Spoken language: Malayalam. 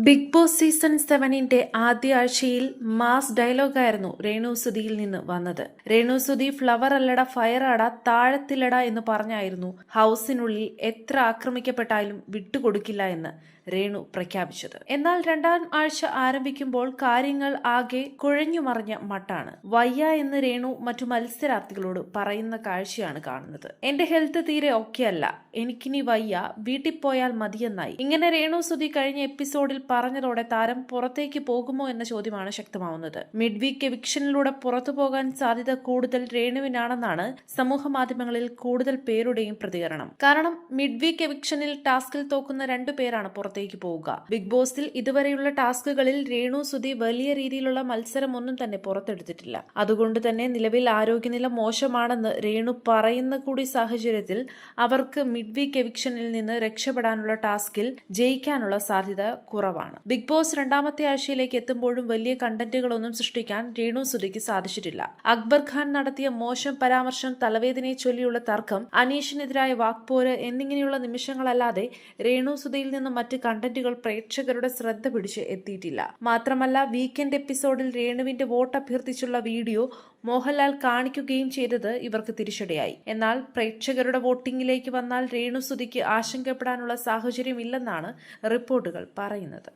ബിഗ് ബോസ് സീസൺ സെവനിന്റെ ആദ്യ ആഴ്ചയിൽ മാസ് ഡയലോഗായിരുന്നു രേണു സുധിയിൽ നിന്ന് വന്നത്. രേണു സുധി ഫ്ലവർ അല്ലട ഫയർ അട താഴത്തിലട എന്ന് പറഞ്ഞായിരുന്നു ഹൗസിനുള്ളിൽ എത്ര ആക്രമിക്കപ്പെട്ടാലും വിട്ടുകൊടുക്കില്ല എന്ന് രേണു പ്രഖ്യാപിച്ചത്. എന്നാൽ രണ്ടാം ആഴ്ച ആരംഭിക്കുമ്പോൾ കാര്യങ്ങൾ ആകെ കുഴഞ്ഞു മറിഞ്ഞ മട്ടാണ്. വയ്യ എന്ന് രേണു മറ്റു മത്സരാർത്ഥികളോട് പറയുന്ന കാഴ്ചയാണ് കാണുന്നത്. എന്റെ ഹെൽത്ത് തീരെ ഒക്കെയല്ല എനിക്കിനി വയ്യ. വീട്ടിൽ പോയാൽ മതിയെന്നായി. ഇങ്ങനെ രേണു സുധി കഴിഞ്ഞ എപ്പിസോഡിൽ പറഞ്ഞതോടെ താരം പുറത്തേക്ക് പോകുമോ എന്ന ചോദ്യമാണ് ശക്തമാവുന്നത്. മിഡ് വീക്ക് എവിക്ഷനിലൂടെ പുറത്തു പോകാൻ സാധ്യത കൂടുതൽ രേണുവിനാണെന്നാണ് സമൂഹ മാധ്യമങ്ങളിൽ കൂടുതൽ പേരുടെയും പ്രതികരണം. കാരണം മിഡ് വീക്ക് എവിക്ഷനിൽ ടാസ്കിൽ തോക്കുന്ന രണ്ടു പേരാണ് പുറത്തേക്ക് പോവുക. ബിഗ് ബോസിൽ ഇതുവരെയുള്ള ടാസ്കുകളിൽ രേണു സുധി വലിയ രീതിയിലുള്ള മത്സരം ഒന്നും തന്നെ പുറത്തെടുത്തിട്ടില്ല. അതുകൊണ്ട് തന്നെ നിലവിൽ ആരോഗ്യനില മോശമാണെന്ന് രേണു പറയുന്ന കൂടി സാഹചര്യത്തിൽ അവർക്ക് മിഡ് വീക്ക് എവിക്ഷനിൽ നിന്ന് രക്ഷപ്പെടാനുള്ള ടാസ്കിൽ ജയിക്കാനുള്ള സാധ്യത കുറവാണ്. ബിഗ് ബോസ് രണ്ടാമത്തെ ആഴ്ചയിലേക്ക് എത്തുമ്പോഴും വലിയ കണ്ടന്റുകളൊന്നും സൃഷ്ടിക്കാൻ രേണു സുധിക്ക് സാധിച്ചിട്ടില്ല. അക്ബർ ഖാൻ നടത്തിയ മോശം പരാമർശം തലവേദനയെ ചൊല്ലിയുള്ള തർക്കം അനീഷിനെതിരായ വാക്പോര് എന്നിങ്ങനെയുള്ള നിമിഷങ്ങളല്ലാതെ രേണു സുധയിൽ നിന്നും മറ്റ് കണ്ടന്റുകൾ പ്രേക്ഷകരുടെ ശ്രദ്ധ പിടിച്ച് എത്തിയിട്ടില്ല. മാത്രമല്ല വീക്കെൻഡ് എപ്പിസോഡിൽ രേണുവിന്റെ വോട്ട് അഭ്യർത്ഥിച്ചുള്ള വീഡിയോ മോഹൻലാൽ കാണിക്കുകയും ചെയ്തത് ഇവർക്ക് തിരിച്ചടിയായി. എന്നാൽ പ്രേക്ഷകരുടെ വോട്ടിംഗിലേക്ക് വന്നാൽ രേണുസുതിക്ക് ആശങ്കപ്പെടാനുള്ള സാഹചര്യമില്ലെന്നാണ് റിപ്പോർട്ടുകൾ പറയുന്നത്.